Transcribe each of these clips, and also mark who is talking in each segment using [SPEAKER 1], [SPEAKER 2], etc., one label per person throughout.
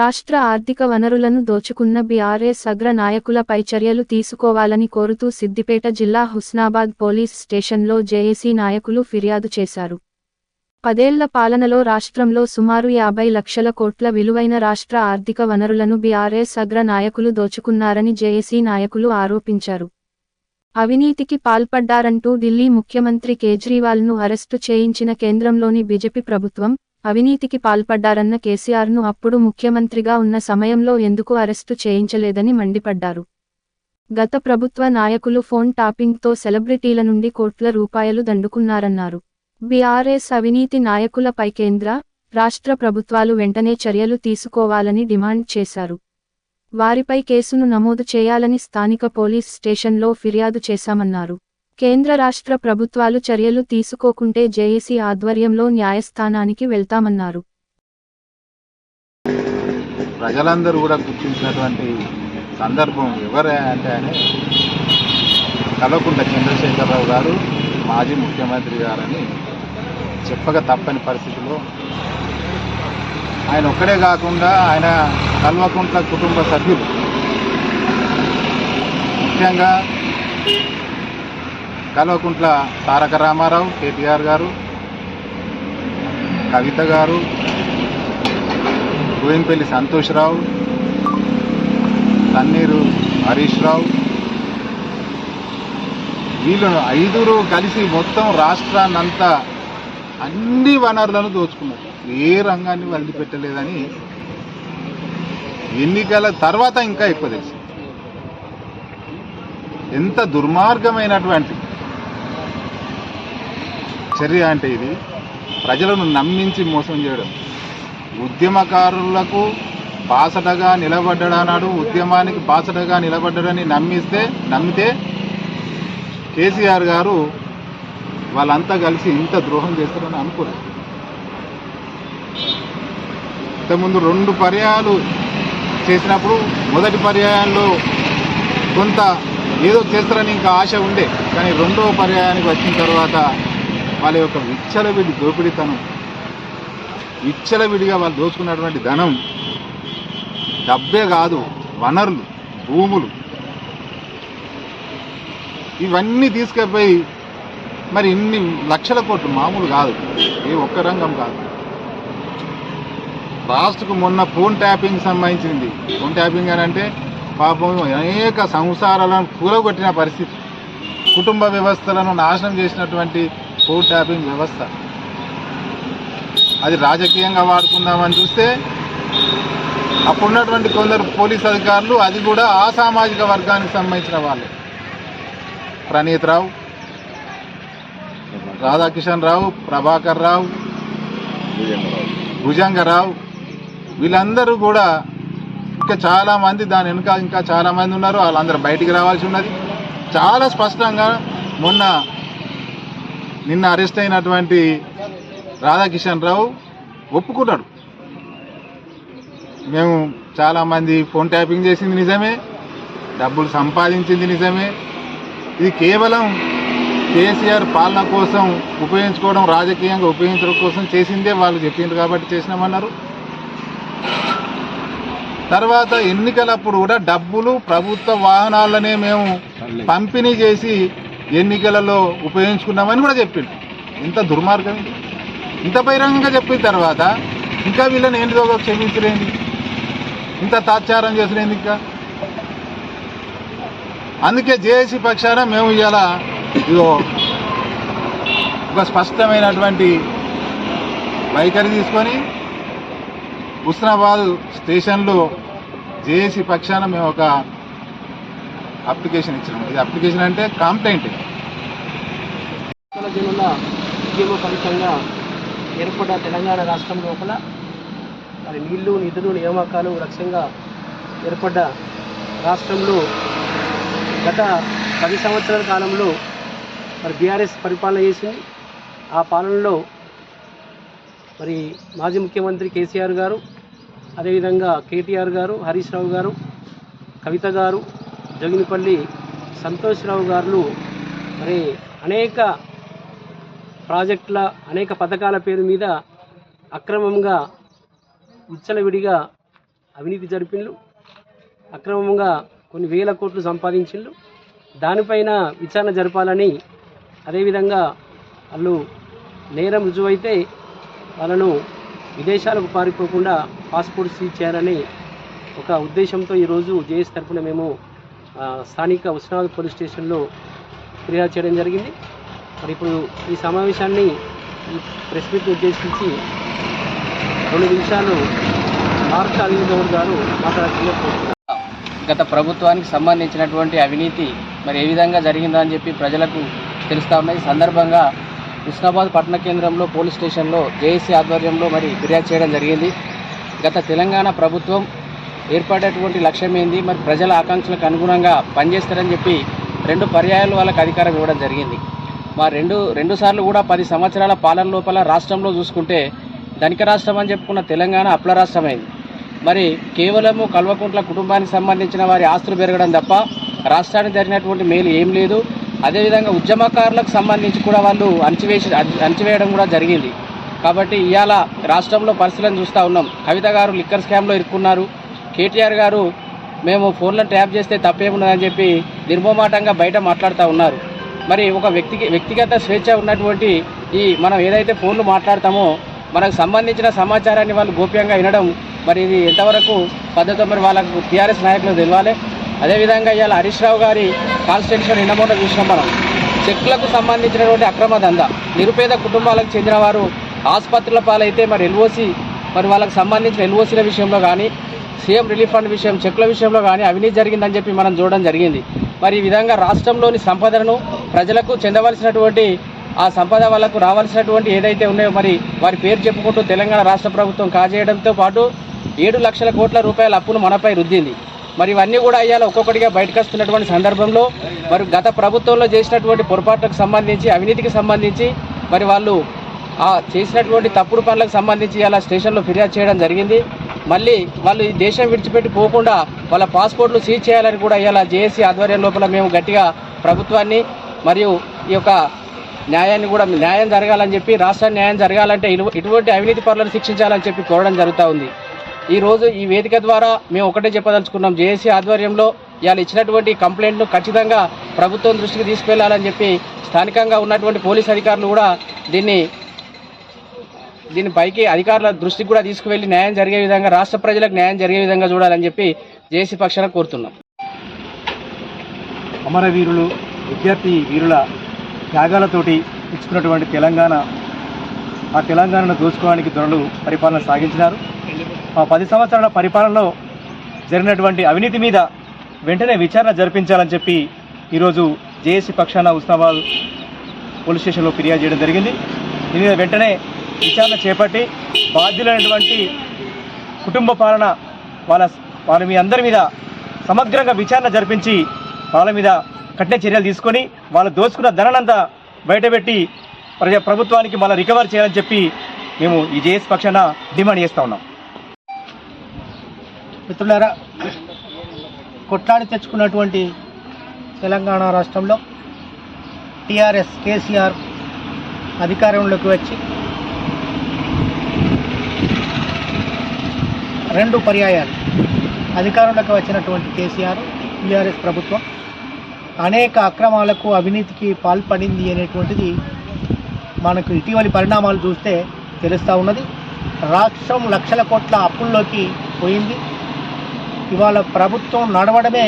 [SPEAKER 1] రాష్ట్ర ఆర్థిక వనరులను దోచుకున్న బీఆర్ఎస్ అగ్ర నాయకులపై చర్యలు తీసుకోవాలని కోరుతూ సిద్దిపేట జిల్లా హుస్నాబాద్ పోలీస్ స్టేషన్లో జేఏసీ నాయకులు ఫిర్యాదు చేశారు. పదేళ్ళ పాలనలో రాష్ట్రంలో సుమారు యాభై లక్షల కోట్ల విలువైన రాష్ట్ర ఆర్థిక వనరులను బీఆర్ఎస్ అగ్ర నాయకులు దోచుకున్నారని జేఏసీ నాయకులు ఆరోపించారు. అవినీతికి పాల్పడ్డారంటూ ఢిల్లీ ముఖ్యమంత్రి కేజ్రీవాల్ను అరెస్టు చేయించిన కేంద్రంలోని బీజేపీ ప్రభుత్వం అవినీతికి పాల్పడ్డారన్న కేసీఆర్ను అప్పుడు ముఖ్యమంత్రిగా ఉన్న సమయంలో ఎందుకు అరెస్టు చేయించలేదని మండిపడ్డారు. గత ప్రభుత్వ నాయకులు ఫోన్ టాపింగ్తో సెలబ్రిటీల నుండి కోట్ల రూపాయలు దండుకున్నారన్నారు. బీఆర్ఎస్ అవినీతి నాయకులపై కేంద్ర రాష్ట్ర ప్రభుత్వాలు వెంటనే చర్యలు తీసుకోవాలని డిమాండ్ చేశారు. వారిపై కేసును నమోదు చేయాలని స్థానిక పోలీస్ స్టేషన్లో ఫిర్యాదు చేశామన్నారు. కేంద్ర రాష్ట్ర ప్రభుత్వాలు చర్యలు తీసుకోకుంటే జేఏసీ ఆధ్వర్యంలో న్యాయస్థానానికి వెళ్తామన్నారు.
[SPEAKER 2] ప్రజలందరూ కూడా గుర్తించినటువంటి సందర్భం ఎవరే అంటే అని కలవకుండా చంద్రశేఖరరావు గారు మాజీ ముఖ్యమంత్రి గారని చెప్పక తప్పని పరిస్థితిలో ఆయన ఒక్కడే కాకుండా ఆయన కల్వకుంట్ల కుటుంబ సభ్యులు. ముఖ్యంగా కల్వకుంట్ల తారక రామారావు కేటీఆర్ గారు కవిత గారు గోవింపల్లి సంతోష్రావు తన్నీరు హరీష్ రావు వీళ్ళు ఐదురు కలిసి మొత్తం రాష్ట్రాన్నంతా అన్ని వనరులను దోచుకున్నారు. ఏ రంగాన్ని వదిలిపెట్టలేదని ఎన్నికల తర్వాత ఇంకా ఎక్కువ తెలిసింది ఎంత దుర్మార్గమైనటువంటి చర్య అంటే ఇది. ప్రజలను నమ్మించి మోసం చేయడం. ఉద్యమకారులకు బాసటగా నిలబడ్డాడు ఉద్యమానికి బాసటగా నిలబడ్డడని నమ్మిస్తే నమ్మితే కేసీఆర్ గారు వాళ్ళంతా కలిసి ఇంత ద్రోహం చేస్తారని అనుకోలేదు. ఇంతకుముందు రెండు పర్యాయాలు చేసినప్పుడు మొదటి పర్యాయంలో కొంత ఏదో చేస్తారని ఇంకా ఆశ ఉండే. కానీ రెండవ పర్యాయానికి వచ్చిన తర్వాత వాళ్ళ యొక్క విచ్చలవిడి దోపిడీతనం విచ్చలవిడిగా వాళ్ళు దోచుకున్నటువంటి ధనం డబ్బే కాదు వనరులు భూములు. ఇవన్నీ తీసుకుపోయి మరి ఇన్ని లక్షల కోట్లు మామూలు కాదు ఏ ఒక్క రంగం కాదు. రాష్ట్రకు మొన్న ఫోన్ ట్యాపింగ్ సంబంధించింది. ఫోన్ ట్యాపింగ్ అని అంటే పాపం అనేక సంసారాలను కూలగొట్టిన పరిస్థితి. కుటుంబ వ్యవస్థలను నాశనం చేసినటువంటి ఫోర్ ట్యాపింగ్ వ్యవస్థ. అది రాజకీయంగా వాడుకుందామని చూస్తే అప్పుడున్నటువంటి కొందరు పోలీస్ అధికారులు అది కూడా ఆ సామాజిక వర్గానికి సంబంధించిన వాళ్ళు. ప్రణీత్ రావు రాధాకిషన్ రావు ప్రభాకర్ రావు భుజంగరావు వీళ్ళందరూ కూడా ఇంకా చాలామంది దాని వెనుక ఇంకా చాలామంది ఉన్నారు. వాళ్ళందరూ బయటికి రావాల్సి ఉన్నది. చాలా స్పష్టంగా మొన్న నిన్న అరెస్ట్ అయినటువంటి రాధాకిషన్ రావు ఒప్పుకున్నాడు మేము చాలామంది ఫోన్ ట్యాపింగ్ చేసింది నిజమే డబ్బులు సంపాదించింది నిజమే. ఇది కేవలం కేసీఆర్ పాలన కోసం ఉపయోగించుకోవడం రాజకీయంగా ఉపయోగించడం కోసం చేసిందే వాళ్ళు చెప్పిండ్రు కాబట్టి చేసినామన్నారు. తర్వాత ఎన్నికలప్పుడు కూడా డబ్బులు ప్రభుత్వ వాహనాలనే మేము పంపిణీ చేసి ఎన్నికలలో ఉపయోగించుకున్నామని కూడా చెప్పిండు. ఇంత దుర్మార్గం ఇది. ఇంత బహిరంగంగా చెప్పిన తర్వాత ఇంకా వీళ్ళని ఏంటిదో క్షమించలేంది ఇంత తాత్సారం చేసలేంది ఇంకా? అందుకే జేఏసీ పక్షాన మేము ఇవాళ ఇదో ఒక స్పష్టమైనటువంటి వైఖరి తీసుకొని హుస్నాబాద్ స్టేషన్లో జేఏసీ పక్షాన మేము ఒక అప్లికేషన్ ఇచ్చినాము ఇది అప్లికేషన్ అంటే కంప్లైంట్.
[SPEAKER 3] ఉత్తర ఉద్యమ ఫలితంగా ఏర్పడ్డ తెలంగాణ రాష్ట్రం లోపల మరి నీళ్ళు నిధులు నియామకాలు లక్ష్యంగా ఏర్పడ్డ రాష్ట్రంలో గత పది సంవత్సరాల కాలంలో మరి బీఆర్ఎస్ పరిపాలన చేసింది. ఆ పాలనలో మరి మాజీ ముఖ్యమంత్రి కేసీఆర్ గారు అదేవిధంగా కేటీఆర్ గారు హరీష్ రావు గారు కవిత గారు జగినిపల్లి సంతోష్ రావు గారు మరి అనేక ప్రాజెక్టుల అనేక పథకాల పేరు మీద అక్రమంగా విచ్చలవిడిగా అవినీతి జరిపిండ్లు. అక్రమంగా కొన్ని వేల కోట్లు సంపాదించిండ్లు. దానిపైన విచారణ జరపాలని అదేవిధంగా వాళ్ళు నేరం రుజువైతే వాళ్ళను విదేశాలకు పారిపోకుండా పాస్పోర్ట్ సీజ్ చేయాలని ఒక ఉద్దేశంతో ఈరోజు జేఎస్ తరఫున మేము స్థానిక ఉస్మానాబాద్ పోలీస్ స్టేషన్లో ఫిర్యాదు చేయడం జరిగింది. మరి ఇప్పుడు ఈ సమావేశాన్ని ఈ ప్రెస్ మీట్ ఉద్దేశించి రెండు నిమిషాలు భారత అనిల్ గౌడ్ గారు
[SPEAKER 4] గత ప్రభుత్వానికి సంబంధించినటువంటి అవినీతి మరి ఏ విధంగా జరిగిందని అని చెప్పి ప్రజలకు తెలుస్తా ఉన్నాయి. సందర్భంగా హుస్నాబాద్ పట్టణ కేంద్రంలో పోలీస్ స్టేషన్లో జేఏసీ ఆధ్వర్యంలో మరి ఫిర్యాదు చేయడం జరిగింది. గత తెలంగాణ ప్రభుత్వం ఏర్పడేటువంటి లక్ష్యం ఏంది? మరి ప్రజల ఆకాంక్షలకు అనుగుణంగా పనిచేస్తారని చెప్పి రెండు పర్యాయాలు వాళ్ళకి అధికారం ఇవ్వడం జరిగింది. మా రెండు రెండు సార్లు కూడా పది సంవత్సరాల పాలన లోపల రాష్ట్రంలో చూసుకుంటే ధనిక రాష్ట్రం అని చెప్పుకున్న తెలంగాణ అప్ల రాష్ట్రమైంది. మరి కేవలము కల్వకుంట్ల కుటుంబానికి సంబంధించిన వారి ఆస్తులు పెరగడం తప్ప రాష్ట్రానికి జరిగినటువంటి మేలు ఏం లేదు. అదేవిధంగా ఉద్యమకారులకు సంబంధించి కూడా వాళ్ళు అణచివేసి అణచివేయడం కూడా జరిగింది. కాబట్టి ఇవాళ రాష్ట్రంలో పరిస్థితులను చూస్తూ ఉన్నాం. కవిత గారు లిక్కర్ స్కామ్లో ఇరుక్కున్నారు. కేటీఆర్ గారు మేము ఫోన్లో ట్యాప్ చేస్తే తప్పేమున్నదని చెప్పి నిర్మోమాటంగా బయట మాట్లాడుతూ ఉన్నారు. మరి ఒక వ్యక్తికి వ్యక్తిగత స్వేచ్ఛ ఉన్నటువంటి ఈ మనం ఏదైతే ఫోన్లు మాట్లాడతామో మనకు సంబంధించిన సమాచారాన్ని వాళ్ళు గోప్యంగా వినడం మరి ఇది ఎంతవరకు పద్ధతి మరి వాళ్ళకు టీఆర్ఎస్ నాయకులు తెలియాలి అదేవిధంగా ఇవాళ హరీష్ రావు గారి కాన్స్టిట్యూషన్ నిన్నమోట చూసినాం మనం. చెక్లకు సంబంధించినటువంటి అక్రమ దందా. నిరుపేద కుటుంబాలకు చెందిన వారు ఆసుపత్రుల పాలైతే మరి ఎల్ఓసి మరి వాళ్ళకి సంబంధించిన ఎల్ఓసీల విషయంలో కానీ సీఎం రిలీఫ్ ఫండ్ విషయం చెక్ల విషయంలో కానీ అవినీతి జరిగిందని చెప్పి మనం చూడడం జరిగింది. మరి ఈ విధంగా రాష్ట్రంలోని సంపదను ప్రజలకు చెందవలసినటువంటి ఆ సంపద వాళ్ళకు రావాల్సినటువంటి ఏదైతే ఉన్నాయో మరి వారి పేరు చెప్పుకుంటూ తెలంగాణ రాష్ట్ర ప్రభుత్వం కాజేయడంతో పాటు ఏడు లక్షల కోట్ల రూపాయల అప్పును మనపై రుద్దింది. మరి ఇవన్నీ కూడా అయ్యాల ఒక్కొక్కటిగా బయటకు వస్తున్నటువంటి సందర్భంలో మరి గత ప్రభుత్వంలో చేసినటువంటి పొరపాట్లకు సంబంధించి అవినీతికి సంబంధించి మరి వాళ్ళు ఆ చేసినటువంటి తప్పుడు పనులకు సంబంధించి ఇలా స్టేషన్లో ఫిర్యాదు చేయడం జరిగింది. మళ్ళీ వాళ్ళు ఈ దేశం విడిచిపెట్టి పోకుండా వాళ్ళ పాస్పోర్ట్లు సీజ్ చేయాలని కూడా ఇలా జేఏసీ ఆధ్వర్యం లోపల మేము గట్టిగా ప్రభుత్వాన్ని మరియు ఈ యొక్క న్యాయాన్ని కూడా న్యాయం జరగాలని చెప్పి రాష్ట్రాన్ని న్యాయం జరగాలంటే ఇటువంటి అవినీతి పనులను శిక్షించాలని చెప్పి కోరడం జరుగుతూ ఉంది. ఈ రోజు ఈ వేదిక ద్వారా మేము ఒకటే చెప్పదలుచుకున్నాం జేఏసీ ఆధ్వర్యంలో ఇవాళ ఇచ్చినటువంటి కంప్లైంట్ను ఖచ్చితంగా ప్రభుత్వం దృష్టికి తీసుకెళ్ళాలని చెప్పి స్థానికంగా ఉన్నటువంటి పోలీస్ అధికారులు కూడా దీన్ని దీని పైకి అధికారుల దృష్టికి కూడా తీసుకువెళ్ళి న్యాయం జరిగే విధంగా రాష్ట్ర ప్రజలకు న్యాయం జరిగే విధంగా చూడాలని చెప్పి జేసీ పక్షాన కోరుతున్నాం.
[SPEAKER 5] అమరవీరులు విద్యార్థి వీరుల త్యాగాలతోటి ఇచ్చుకున్నటువంటి తెలంగాణ ఆ తెలంగాణను దోచుకోవడానికి దొరలు పరిపాలన సాగించినారు. ఆ పది సంవత్సరాల పరిపాలనలో జరిగినటువంటి అవినీతి మీద వెంటనే విచారణ జరిపించాలని చెప్పి ఈరోజు జేఏసీ పక్షాన ఉస్నాబాద్ పోలీస్ స్టేషన్లో ఫిర్యాదు చేయడం జరిగింది. దీని మీద వెంటనే విచారణ చేపట్టి బాధ్యులైనటువంటి కుటుంబ పాలన వాళ్ళ వాళ్ళ మీ అందరి మీద సమగ్రంగా విచారణ జరిపించి వాళ్ళ మీద కఠిన చర్యలు తీసుకొని వాళ్ళు దోచుకున్న ధననంతా బయటపెట్టి ప్రజా ప్రభుత్వానికి మళ్ళీ రికవర్ చేయాలని చెప్పి మేము ఈ జేఎస్ పక్షాన డిమాండ్ చేస్తూ ఉన్నాం.
[SPEAKER 6] మిత్రులారా కొట్లాడి తెచ్చుకున్నటువంటి తెలంగాణ రాష్ట్రంలో టీఆర్ఎస్ కేసీఆర్ అధికారంలోకి వచ్చి రెండు పర్యాయాలు. అధికారంలోకి వచ్చినటువంటి కేసీఆర్ టీఆర్ఎస్ ప్రభుత్వం అనేక అక్రమాలకు అవినీతికి పాల్పడింది అనేటువంటిది మనకు ఇటీవలి పరిణామాలు చూస్తే తెలుస్తూ ఉన్నది. రాష్ట్రం లక్షల కోట్ల అప్పుల్లోకి పోయింది. ఇవాళ ప్రభుత్వం నడవడమే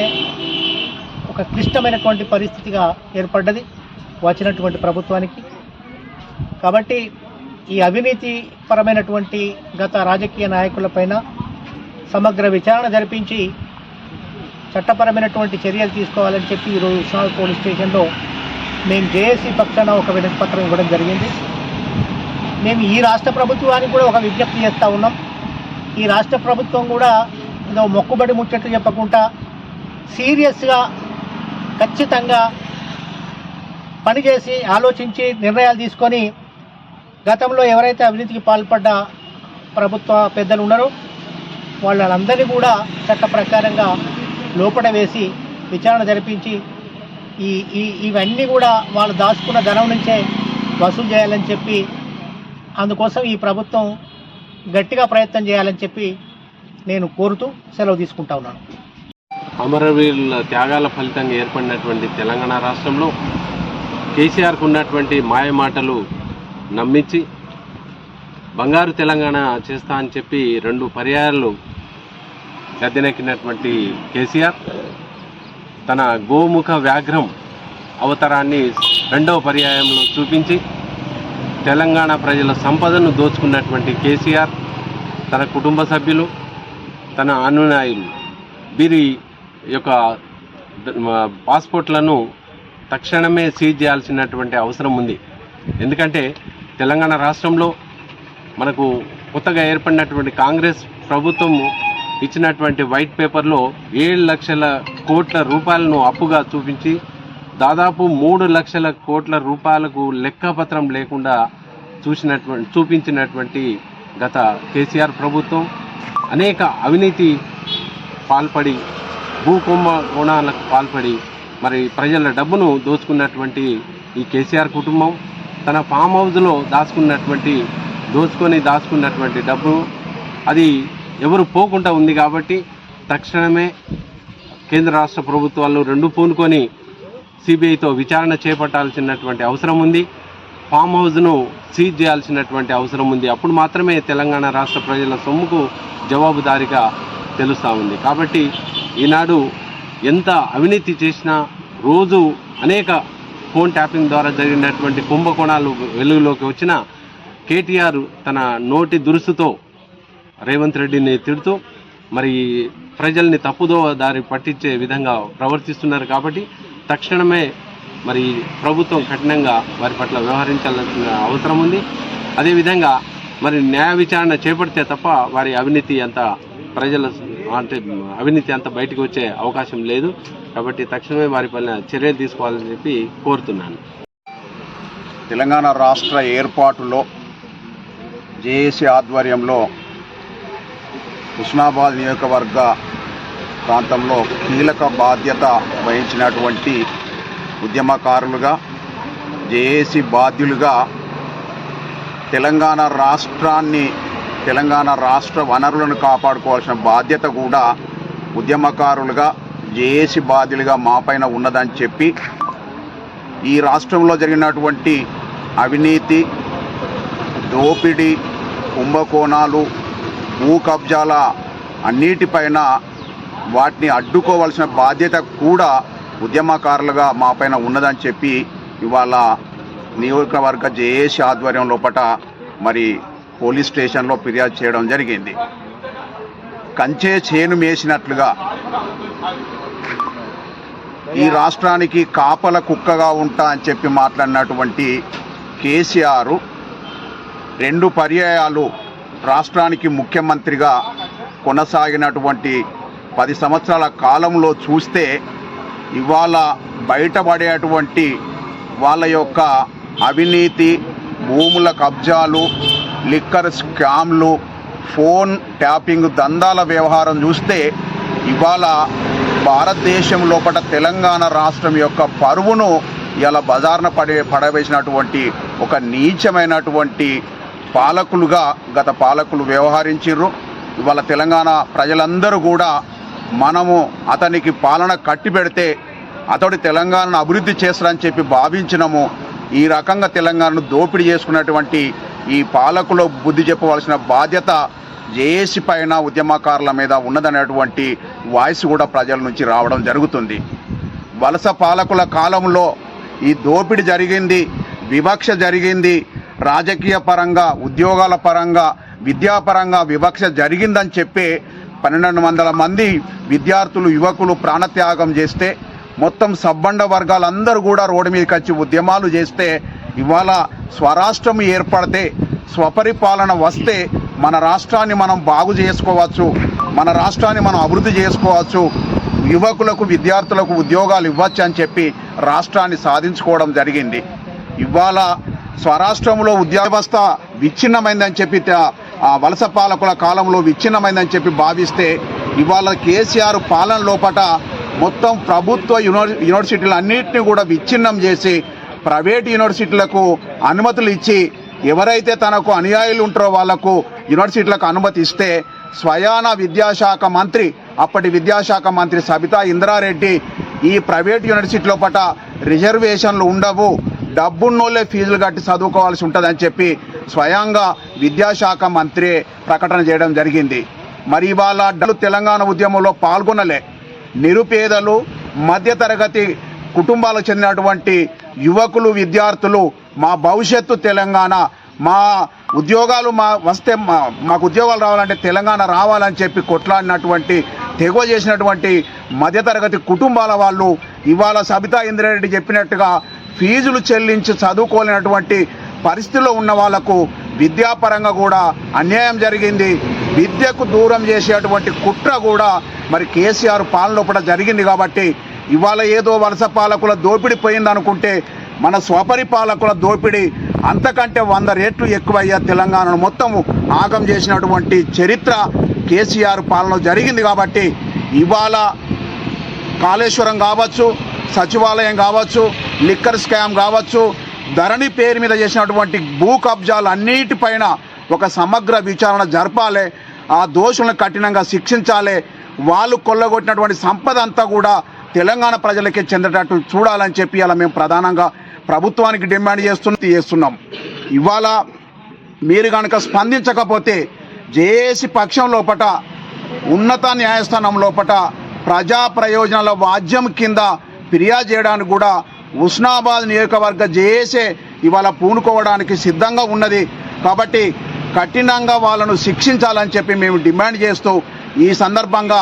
[SPEAKER 6] ఒక క్లిష్టమైనటువంటి పరిస్థితిగా ఏర్పడ్డది వచ్చినటువంటి ప్రభుత్వానికి. కాబట్టి ఈ అవినీతి పరమైనటువంటి గత రాజకీయ నాయకులపైన సమగ్ర విచారణ జరిపించి చట్టపరమైనటువంటి చర్యలు తీసుకోవాలని చెప్పి ఈరోజు విశ్వనాథ్ పోలీస్ స్టేషన్లో మేము జేఏసీ పక్షాన ఒక వినతి పత్రం ఇవ్వడం జరిగింది. మేము ఈ రాష్ట్ర ప్రభుత్వానికి కూడా ఒక విజ్ఞప్తి చేస్తూ ఉన్నాం. ఈ రాష్ట్ర ప్రభుత్వం కూడా ఏదో మొక్కుబడి ముచ్చట్లు చెప్పకుండా సీరియస్గా ఖచ్చితంగా పనిచేసి ఆలోచించి నిర్ణయాలు తీసుకొని గతంలో ఎవరైతే అవినీతికి పాల్పడ్డ ప్రభుత్వ పెద్దలు ఉన్నారో వాళ్ళందరినీ కూడా చట్ట ప్రకారంగా లోపల వేసి విచారణ జరిపించి ఈ ఈ ఇవన్నీ కూడా వాళ్ళు దాచుకున్న ధనం నుంచే వసూలు చేయాలని చెప్పి అందుకోసం ఈ ప్రభుత్వం గట్టిగా ప్రయత్నం చేయాలని చెప్పి నేను కోరుతూ సెలవు తీసుకుంటా ఉన్నాను.
[SPEAKER 7] అమరవీరుల త్యాగాల ఫలితంగా ఏర్పడినటువంటి తెలంగాణ రాష్ట్రంలో కేసీఆర్కు ఉన్నటువంటి మాయ మాటలు నమ్మించి బంగారు తెలంగాణ చేస్తా అని చెప్పి రెండు పర్యాయాలు గద్దెనెక్కినటువంటి కేసీఆర్ తన గోముఖ వ్యాఘ్రం అవతారాన్ని రెండవ పర్యాయంలో చూపించి తెలంగాణ ప్రజల సంపదను దోచుకున్నటువంటి కేసీఆర్ తన కుటుంబ సభ్యులు తన అనునాయులు వీరి యొక్క పాస్పోర్ట్లను తక్షణమే సీజ్ చేయాల్సినటువంటి అవసరం ఉంది. ఎందుకంటే తెలంగాణ రాష్ట్రంలో మనకు కొత్తగా ఏర్పడినటువంటి కాంగ్రెస్ ప్రభుత్వము ఇచ్చినటువంటి వైట్ పేపర్లో ఏడు లక్షల కోట్ల రూపాయలను అప్పుగా చూపించి దాదాపు మూడు లక్షల కోట్ల రూపాయలకు లెక్కపత్రం లేకుండా చూసినటువంటి చూపించినటువంటి గత కేసీఆర్ ప్రభుత్వం. అనేక అవినీతి పాల్పడి భూ కుంభకోణాలకు పాల్పడి మరి ప్రజల డబ్బును దోచుకున్నటువంటి ఈ కేసీఆర్ కుటుంబం తన ఫామ్ హౌస్లో దాచుకున్నటువంటి దోచుకొని దాచుకున్నటువంటి డబ్బు అది ఎవరు పోకుండా ఉంది కాబట్టి తక్షణమే కేంద్ర రాష్ట్ర ప్రభుత్వాలు రెండు పూనుకొని సిబిఐతో విచారణ చేపట్టాల్సినటువంటి అవసరం ఉంది. ఫామ్ హౌస్ను సీజ్ చేయాల్సినటువంటి అవసరం ఉంది. అప్పుడు మాత్రమే తెలంగాణ రాష్ట్ర ప్రజల సొమ్ముకు జవాబుదారిగా తెలుస్తూ ఉంది. కాబట్టి ఈనాడు ఎంత అవినీతి చేసినా రోజు అనేక ఫోన్ ట్యాపింగ్ ద్వారా జరిగినటువంటి కుంభకోణాలు వెలుగులోకి వచ్చినా కేటీఆర్ తన నోటి దురుసుతో రేవంత్ రెడ్డిని తిడుతూ మరి ప్రజల్ని తప్పుదో దారి పట్టించే విధంగా ప్రవర్తిస్తున్నారు కాబట్టి తక్షణమే మరి ప్రభుత్వం కఠినంగా వారి పట్ల వ్యవహరించాల్సిన అవసరం ఉంది. అదేవిధంగా మరి న్యాయ విచారణ చేపడితే తప్ప వారి అవినీతి అంత ప్రజల అంటే అవినీతి అంత బయటకు వచ్చే అవకాశం లేదు. కాబట్టి తక్షణమే వారి పైన చర్యలు తీసుకోవాలని చెప్పి కోరుతున్నాను.
[SPEAKER 8] తెలంగాణ రాష్ట్ర ఏర్పాటులో జేఏసీ ఆధ్వర్యంలో హుస్నాబాద్ నియోజకవర్గ ప్రాంతంలో కీలక బాధ్యత వహించినటువంటి ఉద్యమకారులుగా జేఏసీ బాధ్యులుగా తెలంగాణ రాష్ట్రాన్ని తెలంగాణ రాష్ట్ర వనరులను కాపాడుకోవాల్సిన బాధ్యత కూడా ఉద్యమకారులుగా జేఏసీ బాధ్యులుగా మాపైన ఉన్నదని చెప్పి ఈ రాష్ట్రంలో జరిగినటువంటి అవినీతి దోపిడీ కుంభకోణాలు భూ కబ్జాల అన్నిటిపైన వాటిని అడ్డుకోవాల్సిన బాధ్యత కూడా ఉద్యమకారులుగా మాపైన ఉన్నదని చెప్పి ఇవాళ నియోజకవర్గ జేఏసీ ఆధ్వర్యం లోపట మరి పోలీస్ స్టేషన్లో ఫిర్యాదు చేయడం జరిగింది. కంచే చేను మేసినట్లుగా ఈ రాష్ట్రానికి కాపల కుక్కగా ఉంటా అని చెప్పి మాట్లాడినటువంటి కేసీఆర్ రెండు పర్యాయాలు రాష్ట్రానికి ముఖ్యమంత్రిగా కొనసాగినటువంటి పది సంవత్సరాల కాలంలో చూస్తే ఇవాళ బయటపడేటువంటి వాళ్ళ యొక్క అవినీతి భూముల కబ్జాలు లిక్కర్ స్కామ్లు ఫోన్ ట్యాపింగ్ దందాల వ్యవహారం చూస్తే ఇవాళ భారతదేశం లోపల తెలంగాణ రాష్ట్రం యొక్క పరువును ఇలా బజార్న పడే పడవేసినటువంటి ఒక నీచమైనటువంటి పాలకులుగా గత పాలకులు వ్యవహరించారు ఇవాళ తెలంగాణ ప్రజలందరూ కూడా మనము అతనికి పాలన కట్టిపెడితే అతడు తెలంగాణను అభివృద్ధి చేస్తాడని చెప్పి భావించినము. ఈ రకంగా తెలంగాణను దోపిడీ చేసుకున్నటువంటి ఈ పాలకులు బుద్ధి చెప్పవలసిన బాధ్యత జేఏసీ పైన ఉద్యమకారుల మీద ఉన్నదనేటువంటి వాయిస్ కూడా ప్రజల నుంచి రావడం జరుగుతుంది. వలస పాలకుల కాలంలో ఈ దోపిడీ జరిగింది వివక్ష జరిగింది రాజకీయ పరంగా ఉద్యోగాల పరంగా విద్యాపరంగా వివక్ష జరిగిందని చెప్పి పన్నెండు వందల మంది విద్యార్థులు యువకులు ప్రాణత్యాగం చేస్తే మొత్తం సబ్బండ వర్గాలందరూ కూడా రోడ్డు మీదకి వచ్చి ఉద్యమాలు చేస్తే ఇవాళ స్వరాష్ట్రం ఏర్పడితే స్వపరిపాలన వస్తే మన రాష్ట్రాన్ని మనం బాగు చేసుకోవచ్చు మన రాష్ట్రాన్ని మనం అభివృద్ధి చేసుకోవచ్చు యువకులకు విద్యార్థులకు ఉద్యోగాలు ఇవ్వచ్చు అని చెప్పి రాష్ట్రాన్ని సాధించుకోవడం జరిగింది. ఇవాళ స్వరాష్ట్రంలో ఉద్యోగ వ్యవస్థ విచ్ఛిన్నమైందని చెప్పి ఆ వలస పాలకుల కాలంలో విచ్ఛిన్నమైందని చెప్పి భావిస్తే ఇవాళ కేసీఆర్ పాలన లోపట మొత్తం ప్రభుత్వ యూనివర్ యూనివర్సిటీలు అన్నింటినీ కూడా విచ్ఛిన్నం చేసి ప్రైవేట్ యూనివర్సిటీలకు అనుమతులు ఇచ్చి ఎవరైతే తనకు అనుయాయులు ఉంటారో వాళ్ళకు యూనివర్సిటీలకు అనుమతి ఇస్తే స్వయాన విద్యాశాఖ మంత్రి అప్పటి విద్యాశాఖ మంత్రి సబితా ఇంద్రారెడ్డి ఈ ప్రైవేట్ యూనివర్సిటీ పట రిజర్వేషన్లు ఉండవు. డబ్బున్నోళ్ళే ఫీజులు కట్టి చదువుకోవాల్సి ఉంటుందని చెప్పి స్వయంగా విద్యాశాఖ మంత్రి ప్రకటన చేయడం జరిగింది. మరి ఇవాళ డల్లు తెలంగాణ ఉద్యమంలో పాల్గొనలే. నిరుపేదలు మధ్యతరగతి కుటుంబాలకు చెందినటువంటి యువకులు విద్యార్థులు మా భవిష్యత్తు తెలంగాణ మా ఉద్యోగాలు మా వస్తే మా మాకు ఉద్యోగాలు రావాలంటే తెలంగాణ రావాలని చెప్పి కొట్లాడినటువంటి తెగువ చేసినటువంటి మధ్యతరగతి కుటుంబాల వాళ్ళు ఇవాళ సబితా ఇంద్రారెడ్డి చెప్పినట్టుగా ఫీజులు చెల్లించి చదువుకోలేనటువంటి పరిస్థితిలో ఉన్న వాళ్ళకు విద్యాపరంగా కూడా అన్యాయం జరిగింది. విద్యకు దూరం చేసేటువంటి కుట్ర కూడా మరి కేసీఆర్ పాలన కూడా జరిగింది కాబట్టి ఇవాళ ఏదో వలస పాలకుల దోపిడి పోయింది అనుకుంటే మన స్వపరిపాలకుల దోపిడీ అంతకంటే వంద రేట్లు ఎక్కువయ్యా తెలంగాణను మొత్తం ఆగం చేసినటువంటి చరిత్ర కేసీఆర్ పాలన జరిగింది కాబట్టి ఇవాళ కాళేశ్వరం కావచ్చు సచివాలయం కావచ్చు లిక్కర్ స్కామ్ కావచ్చు ధరణి పేరు మీద చేసినటువంటి భూ కబ్జాలు అన్నిటిపైన ఒక సమగ్ర విచారణ జరపాలి ఆ దోషులను కఠినంగా శిక్షించాలి వాళ్ళు కొల్లగొట్టినటువంటి సంపద అంతా కూడా తెలంగాణ ప్రజలకే చెందేటట్టు చూడాలని చెప్పి అలా మేము ప్రధానంగా ప్రభుత్వానికి డిమాండ్ చేస్తున్న చేస్తున్నాం. ఇవాళ మీరు కనుక స్పందించకపోతే జేఏసీ పక్షం లోపట ఉన్నత న్యాయస్థానం లోపట ప్రజా ప్రయోజనాల వాద్యం కింద ఫిర్యాదు చేయడానికి కూడా ఉస్నాబాద్ నియోజకవర్గ జేఏసే ఇవాళ పూనుకోవడానికి సిద్ధంగా ఉన్నది. కాబట్టి కఠినంగా వాళ్ళను శిక్షించాలని చెప్పి మేము డిమాండ్ చేస్తూ ఈ సందర్భంగా